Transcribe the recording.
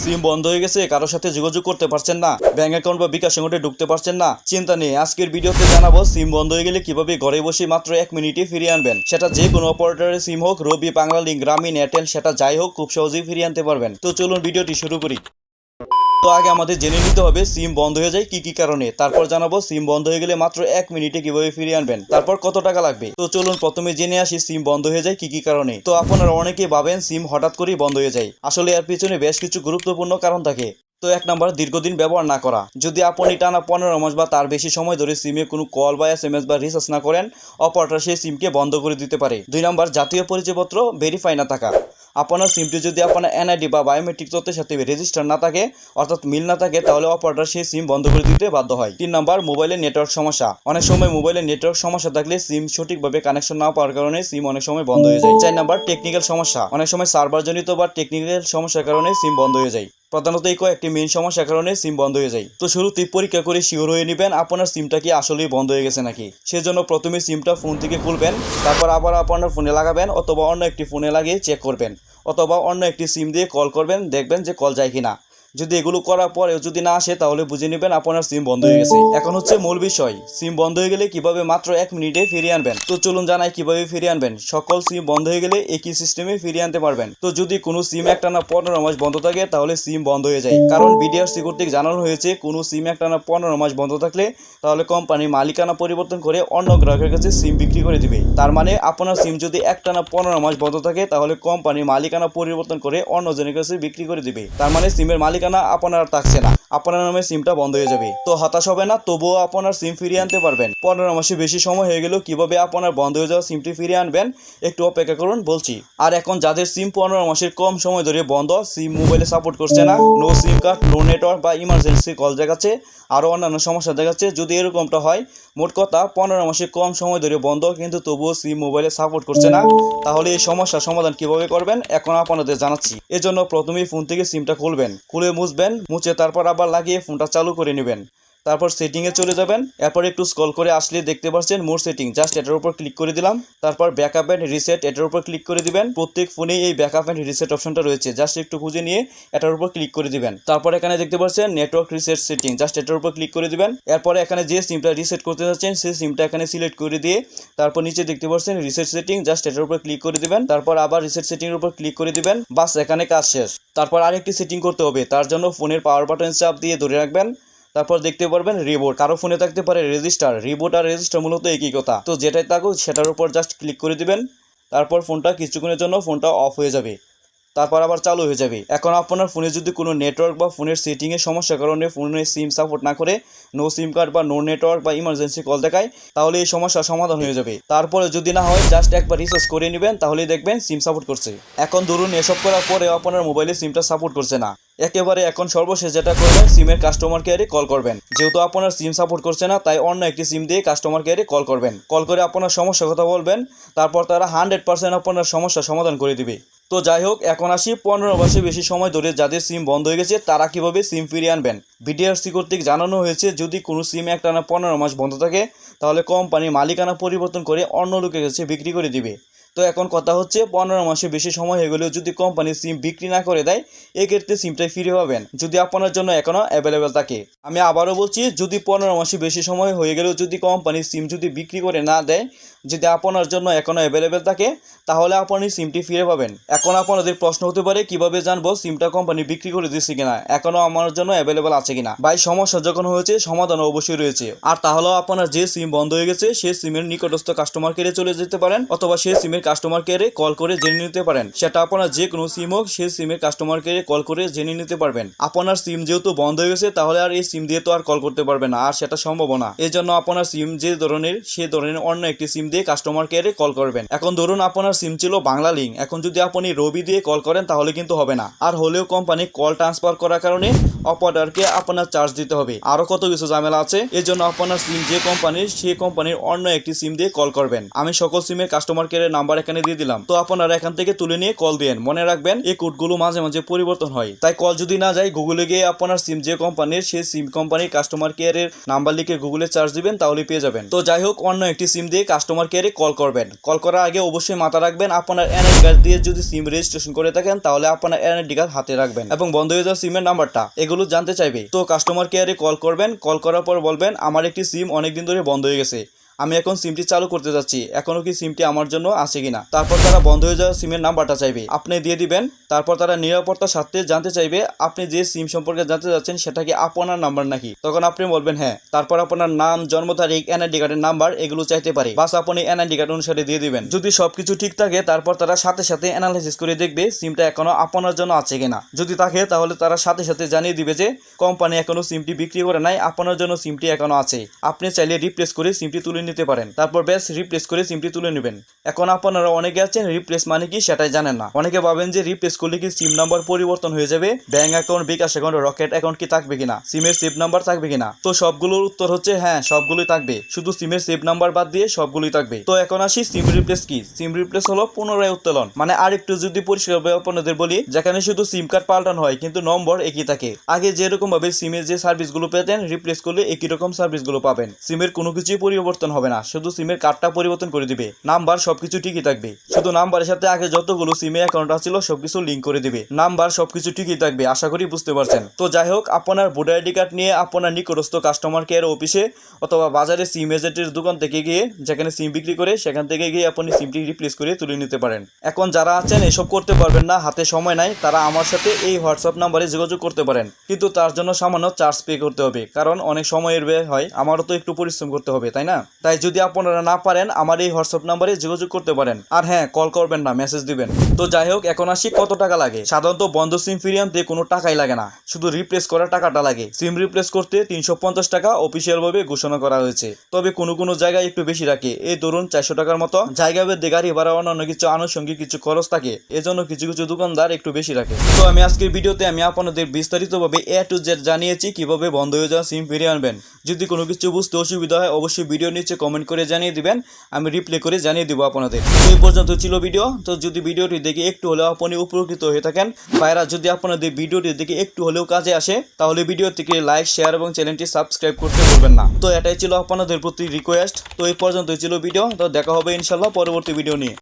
সিম বন্ধ হয়ে গেছে, কারোর সাথে যোগাযোগ করতে পারছেন না, ব্যাংক অ্যাকাউন্ট বা বিকাশ অ্যাকাউন্টে ঢুকতে পারছেন না। চিন্তা নেই, আজকের ভিডিওতে জানাব, সিম বন্ধ হয়ে গেলে কীভাবে ঘরে বসে মাত্র এক মিনিটে ফিরিয়ে আনবেন? সেটা যে কোনো অপারেটরের সিম হোক, রবি বাংলালিং গ্রামীণ, এয়ারটেল, সেটা যাই হোক, খুব সহজেই ফিরিয়ে আনতে পারবেন। তো চলুন ভিডিওটি শুরু করি। তো আগে আমাদের জেনে নিতে হবে, সিম বন্ধ হয়ে যায় কি কি কারণে। তারপর জানাব, সিম বন্ধ হয়ে গেলে মাত্র এক মিনিটে কীভাবে ফিরিয়ে আনবেন। তারপর কত টাকা লাগবে? তো চলুন প্রথমে জেনে আসি সিম বন্ধ হয়ে যায় কি কি কারণে। তো আপনারা অনেকে ভাবেন সিম হঠাৎ করেই বন্ধ হয়ে যায়। আসলে এর পিছনে বেশ কিছু গুরুত্বপূর্ণ কারণ থাকে। তো এক নাম্বার, দীর্ঘদিন ব্যবহার না করা। যদি আপনি টানা পনেরো মাস বা তার বেশি সময় ধরে সিমে কোনো কল বা এস এম এস বা রিচার্জ না করেন অপারেটর সেই সিমকে বন্ধ করে দিতে পারে। দুই নাম্বার, জাতীয় পরিচয়পত্র ভেরিফাই না থাকা। আপনার সিমটি যদি আপনার এনআইডি বা বায়োমেট্রিক তথ্যের সাথে রেজিস্টার না থাকে, অর্থাৎ মিল না থাকে, তাহলে অপারেটর সেই সিম বন্ধ করে দিতে বাধ্য হয়। তিন নম্বর মোবাইলের নেটওয়ার্ক সমস্যা। অনেক সময় মোবাইলের নেটওয়ার্ক সমস্যা থাকলে সিম সঠিকভাবে কানেকশন না পাওয়ার কারণে সিম অনেক সময় বন্ধ হয়ে যায়। চার নাম্বার টেকনিক্যাল সমস্যা। অনেক সময় সার্ভার জনিত বা টেকনিক্যাল সমস্যার কারণে সিম বন্ধ হয়ে যায়। প্রধানত এই কয়েকটি মেইন সমস্যার কারণে সিম বন্ধ হয়ে যায়। তো শুরুতেই পরীক্ষা করে শিওর হয়ে নেবেন আপনার সিমটা কি আসলেই বন্ধ হয়ে গেছে নাকি। সেজন্য প্রথমে সিমটা ফোন থেকে খুলবেন, তারপর আবার আপনার ফোনে লাগাবেন অথবা অন্য একটি ফোনে লাগিয়ে চেক করবেন। অথবা অন্য একটি সিম দিয়ে কল করবেন দেখবেন যে কল যায় কিনা। যদি এগুলো করার পরেও যদি না আসে, তাহলে বুঝে নেবেন আপনার সিম বন্ধ হয়ে গেছে। এখন হচ্ছে মূল বিষয়, সিম বন্ধ হয়ে গেলে কীভাবে মাত্র এক মিনিটে ফিরিয়ে আনবেন? তো চলুন জানাই কীভাবে ফিরিয়ে আনবেন। সকল সিম বন্ধ হয়ে গেলে একই সিস্টেমে ফিরিয়ে আনতে পারবেন। তো যদি কোনো সিম একটানা পনেরো মাস বন্ধ থাকে, তাহলে সিম বন্ধ হয়ে যায়। কারণ বিডিআরসি কর্তৃক জানানো হয়েছে, কোনো সিম একটানা পনেরো মাস বন্ধ থাকলে, তাহলে কোম্পানি মালিকানা পরিবর্তন করে অন্য গ্রাহকের কাছে সিম বিক্রি করে দিবে। তার মানে আপনার সিম যদি একটানা পনেরো মাস বন্ধ থাকে, তাহলে কোম্পানি মালিকানা পরিবর্তন করে অন্য জনের কাছে বিক্রি করে দিবে। তার মানে সিমের মালিকানা আপনার থাকছে না। আপনার নামে সিমটা বন্ধ হয়ে যাবে। তো হতাশ হবে না, তবুও আপনার সিম ফিরিয়ে আনতে পারবেন। পনেরো মাসে বেশি সময় হয়ে গেলেও কীভাবে আপনার বন্ধ হয়ে যাওয়া সিমটি ফিরিয়ে আনবেন, একটু অপেক্ষা করুন, বলছি। আর এখন যাদের সিম পনেরো মাসের কম সময় ধরে বন্ধ, সিম মোবাইলে সাপোর্ট করছে না, no SIM card, no network বা ইমার্জেন্সি কল দেখাচ্ছে আরও অন্যান্য সমস্যা দেখাচ্ছে, যদি এরকমটা হয়, মোট কথা পনেরো মাসে কম সময় ধরে বন্ধ, কিন্তু তবুও সিম মোবাইলে সাপোর্ট করছে না, তাহলে এই সমস্যার সমাধান কীভাবে করবেন, এখন আপনাদের জানাচ্ছি। এজন্য প্রথমেই ফোন থেকে সিমটা খুলবেন। খুলে মুছবেন মুছে তারপর আবার লাগিয়ে ফোনটা চালু করে নেবেন। তারপর সেটিংয়ে চলে যাবেন। এরপর একটু স্কল করে আসলে দেখতে পাচ্ছেন মোর সেটিং জাস্ট এটার উপর ক্লিক করে দিলাম। তারপর ব্যাকআপ অ্যান্ড রিসেট এটার উপর ক্লিক করে দিবেন। প্রত্যেক ফোনেই এই ব্যাকআপ অ্যান্ড রিসেট অপশনটা রয়েছে। জাস্ট একটু খুঁজে নিয়ে এটার উপর ক্লিক করে দিবেন। তারপর এখানে দেখতে পাচ্ছেন নেটওয়ার্ক রিসেট সেটিং জাস্ট এটার উপর ক্লিক করে দিবেন। এরপরে এখানে যে সিমটা রিসেট করতে যাচ্ছেন, সেই সিমটা এখানে সিলেক্ট করে দিয়ে তারপর নিচে দেখতে পাচ্ছেন রিসেট সেটিং জাস্ট এটার উপর ক্লিক করে দিবেন। তারপর আবার রিসেট সেটিং এর উপর ক্লিক করে দিবেন। বাস এখানে কাজ শেষ। তারপর আরেকটি সেটিং করতে হবে। তার জন্য ফোনের পাওয়ার বাটন চাপ দিয়ে ধরে রাখবেন। তারপর দেখতে পারবেন রিবোট। কারও ফোনে থাকতে পারে রেজিস্টার। রিবোট আর রেজিস্টার মূলত একই কথা। তো যেটাই থাকুক, সেটার উপর জাস্ট ক্লিক করে দিবেন। তারপর ফোনটা কিছুক্ষণের জন্য ফোনটা অফ হয়ে যাবে। তারপর আবার চালু হয়ে যাবে। এখন আপনার ফোনে যদি কোনো নেটওয়ার্ক বা ফোনের সেটিংয়ের সমস্যার কারণে ফোনে সিম সাপোর্ট না করে নো সিম কার্ড বা নো নেটওয়ার্ক বা ইমার্জেন্সি কল দেখায়, তাহলে এই সমস্যার সমাধান হয়ে যাবে। তারপরে যদি না হয় জাস্ট একবার রিসার্চ করে নেবেন, তাহলেই দেখবেন সিম সাপোর্ট করছে। এখন ধরুন, এসব করার পরে আপনার মোবাইলে সিমটা সাপোর্ট করছে না। একেবারে এখন সর্বশেষ যেটা করবেন, সিমের কাস্টমার কেয়ারে কল করবেন। যেহেতু আপনার সিম সাপোর্ট করছে না, তাই অন্য একটি সিম দিয়ে কাস্টমার কেয়ারে কল করবেন। কল করে আপনার সমস্যার কথা বলবেন, তারপর তারা হান্ড্রেড পার্সেন্ট আপনার সমস্যার সমাধান করে দিবে। তো যাই হোক, এখন আসি পনেরো মাসে বেশি সময় ধরে যাদের সিম বন্ধ হয়ে গেছে, তারা কীভাবে সিম ফিরিয়ে আনবেন? বিডিআরসি কর্তৃক জানানো হয়েছে, যদি কোনো সিম একটানা পনেরো মাস বন্ধ থাকে, তাহলে কোম্পানি মালিকানা পরিবর্তন করে অন্য লোকের কাছে বিক্রি করে দিবে। তো এখন কথা হচ্ছে পনেরো মাসে বেশি সময় হয়ে গেলেও যদি কোম্পানি সিম বিক্রি না করে দেয়, এক্ষেত্রে সিমটাই ফিরে পাবেন, যদি আপনার জন্য এখনও অ্যাভেলেবেল থাকে। আমি আবারও বলছি, যদি পনেরো মাসে বেশি সময় হয়ে গেলেও যদি কোম্পানি সিম যদি বিক্রি করে না দেয়, যদি আপনার জন্য এখনও অ্যাভেলেবেল থাকে, তাহলে আপনি সিমটি ফিরে পাবেন। এখন আপনাদের প্রশ্ন হতে পারে, কীভাবে জানব সিমটা কোম্পানি বিক্রি করে দিচ্ছে কিনা এখনও আমার জন্য অ্যাভেলেবেল আছে কিনা? ভাই, সমস্যা যখন হয়েছে সমাধান অবশ্যই রয়েছে। আর তাহলেও আপনার যে সিম বন্ধ হয়ে গেছে সেই সিমের নিকটস্থ কাস্টমার কেয়ারে চলে যেতে পারেন, অথবা সেই সিমের কাস্টমার কেয়ারে কল করে জেনে নিতে পারেন। সেটা আপনার যে কোনো সিম হোক, সেই সিমের কাস্টমার কেয়ারে কল করে জেনে নিতে পারবেন। আপনার সিম যেহেতু বন্ধ হয়ে গেছে, তাহলে আর এই সিম দিয়ে তো আর কল করতে পারবেন না, আর সেটা সম্ভব না। এই জন্য আপনার সিম যে ধরনের, সে ধরনের অন্য একটি সিম দিয়ে কাস্টমার কেয়ারে কল করবেন। এখন ধরুন আপনার সিম ছিল বাংলা লিঙ্ক এখন যদি আপনি রবি দিয়ে কল করেন, তাহলে কিন্তু হবে না। আর হলেও কোম্পানি কল ট্রান্সফার করার কারণে অপারেটরকে আপনার চার্জ দিতে হবে। আরও কত কিছু ঝামেলা আছে এই জন্য আপনার সিম যে কোম্পানির সেই কোম্পানির অন্য একটি সিম দিয়ে কল করবেন। আমি সকল সিমের কাস্টমার কেয়ারের নাম্বার নাম্বার এখানে দিয়ে দিলাম। তো আপনারা এখান থেকে তুলে নিয়ে কল দিন। মনে রাখবেন, এই কোডগুলো মাঝে মাঝে পরিবর্তন হয়। তাই কল যদি না যায় গুগলে গিয়ে আপনার সিম যে কোম্পানির সেই সিম কোম্পানির কাস্টমার কেয়ারের নাম্বার লিখে গুগলে চার্জ দিবেন তাহলে পেয়ে যাবেন। তো যাই হোক, অন্য একটি সিম দিয়ে কাস্টমার কেয়ারে কল করবেন। কল করার আগে অবশ্যই মাথা রাখবেন, আপনার এনআইডি কার্ড দিয়ে যদি সিম রেজিস্ট্রেশন করে থাকেন, তাহলে আপনার এনআইডি কার্ড হাতে রাখবেন। এবং বন্ধ হয়ে যাওয়া সিমের নাম্বারটা এগুলো জানতে চাইবে। তো কাস্টমার কেয়ারে কল করবেন কল করার পর বলবেন, আমার একটি সিম অনেকদিন ধরে বন্ধ হয়ে গেছে। আমি এখন সিমটি চালু করতে যাচ্ছি। এখনও কি সিমটি আমার জন্য আছে কিনা? তারপর তারা বন্ধ হয়ে যাওয়া সিমের নাম্বারটা চাইবে। আপনি দিয়ে দিবেন। তারপর তারা নিরাপত্তার স্বার্থে জানতে চাইবে, আপনি যে সিম সম্পর্কে জানতে যাচ্ছেন সেটা কি আপনার নাম্বার নাকি? তখন আপনি বলবেন হ্যাঁ। তারপর আপনার নাম, জন্ম তারিখ এনআইডি কার্ডের নাম্বার এগুলো চাইতে পারে। বাস আপনি এনআইডি কার্ড অনুসারে দিয়ে দিবেন। যদি সবকিছু ঠিক থাকে, তারপর তারা সাথে সাথে অ্যানালাইসিস করে দেখবে সিমটা এখনও আপনার জন্য আছে কিনা। যদি থাকে, তাহলে তারা সাথে সাথে জানিয়ে দিবে যে কোম্পানি এখনও সিমটি বিক্রি করে নাই, আপনার জন্য সিমটি এখনও আছে। আপনি চাইলে রিপ্লেস করে সিমটি তুলে নিতে পারেন। তারপর ব্যাস রিপ্লেস করে সিমটি তুলে নেবেন। এখন আপনারা অনেকে আছেন রিপ্লেস মানে কি সেটাই জানেন না। অনেকে ভাবেন যে রিপ্লেস করলে কি সিম নাম্বার পরিবর্তন হয়ে যাবে? Bank account bKash account Rocket account কি থাকবে কিনা? সিমের সেভ নাম্বার থাকবে কিনা? তো সবগুলোর উত্তর হচ্ছে হ্যাঁ সবগুলোই থাকবে। শুধু সিমের সেভ নাম্বার বাদ দিয়ে সবগুলোই থাকবে। তো এখন আসি সিম রিপ্লেস কি? সিম রিপ্লেস হলো পুনরায় উত্তোলন। মানে আরেকটু যদি পরিষ্কারভাবে আপনাদের বলি, যেখানে শুধু সিম কার্ড পাল্টানো হয়, কিন্তু নম্বর একই থাকে। আগে যেরকম ভাবে সিমের যে সার্ভিসগুলো পেতেন রিপ্লেস করলে একই রকম সার্ভিসগুলো পাবেন। সিমের কোনো কিছুই পরিবর্তন হবে না, শুধু সিমের কার্ডটা পরিবর্তন করে দিবে। নাম্বার সবকিছু ঠিকই থাকবে। শুধু নাম্বারের সাথে আগে যতগুলো সিমে অ্যাকাউন্ট ছিল, সবকিছু লিঙ্ক করে দিবে। নাম্বার সবকিছু ঠিকই থাকবে, আশা করি বুঝতে পারছেন। তো যাই হোক, আপনার ভোটার আইডি কার্ড নিয়ে আপনার নিকটস্থ কাস্টমার কেয়ার অফিসে অথবা বাজারে সিম এজেন্টের দোকান থেকে গিয়ে, যেখানে সিম বিক্রি করে, সেখান থেকে গিয়ে আপনি সিমটি রিপ্লেস করে তুলে নিতে পারেন। এখন যারা আছেন, এসব করতে পারবেন না, হাতে সময় নাই, তারা আমার সাথে এই হোয়াটসঅ্যাপ নাম্বারে যোগাযোগ করতে পারেন। কিন্তু তার জন্য সামান্য চার্জ পে করতে হবে, কারণ অনেক সময়ের ব্যয় হয়, আমারও তো একটু পরিশ্রম করতে হবে, তাই না? তাই যদি আপনারা না পারেন, আমার এই হোয়াটসঅ্যাপ নাম্বারে যোগাযোগ করতে পারেন। আর হ্যাঁ কল করবেন না মেসেজ দিবেন। তো যাই হোক, এখন আসি কত টাকা লাগে। সাধারণত বন্ধ সিম ফিরিয়ে আনতে কোনো টাকাই লাগে না। শুধু রিপ্লেস করার টাকাটা লাগে। সিম রিপ্লেস করতে তিনশো পঞ্চাশ টাকা অফিসিয়ালভাবে ঘোষণা করা হয়েছে। তবে কোনো কোনো জায়গায় একটু বেশি রাখে। এই ধরুন, চারশো টাকার মতো। জায়গা ভেদে গাড়ি ভাড়া, অন্যান্য কিছু আনুষঙ্গিক কিছু খরচ থাকে। এজন্য কিছু কিছু দোকানদার একটু বেশি রাখে। তো আমি আজকের ভিডিওতে আমি আপনাদের বিস্তারিতভাবে এ টু জেড জানিয়েছি কীভাবে বন্ধ হয়ে যাওয়া সিম ফিরিয়ে আনবেন। যদি কোনো কিছু বুঝতে অসুবিধা হয়, অবশ্যই ভিডিও নিচে কমেন্ট করে জানিয়ে দিবেন। আমি রিপ্লে করে জানিয়ে দেবো আপনাদের। এই পর্যন্ত ছিল ভিডিও। তো যদি ভিডিওটি দেখে একটু হলেও আপনি উপকৃত হয়ে থাকেন, ভাইরা, যদি আপনাদের ভিডিওটি দেখে একটু হলেও কাজে আসে, তাহলে ভিডিও থেকে লাইক শেয়ার এবং চ্যানেলটি সাবস্ক্রাইব করতে ভুলবেন না। তো এটাই ছিল আপনাদের প্রতি রিকোয়েস্ট তো এই পর্যন্তই ছিল ভিডিও। তো দেখা হবে ইনশাল্লাহ পরবর্তী ভিডিও নিয়ে।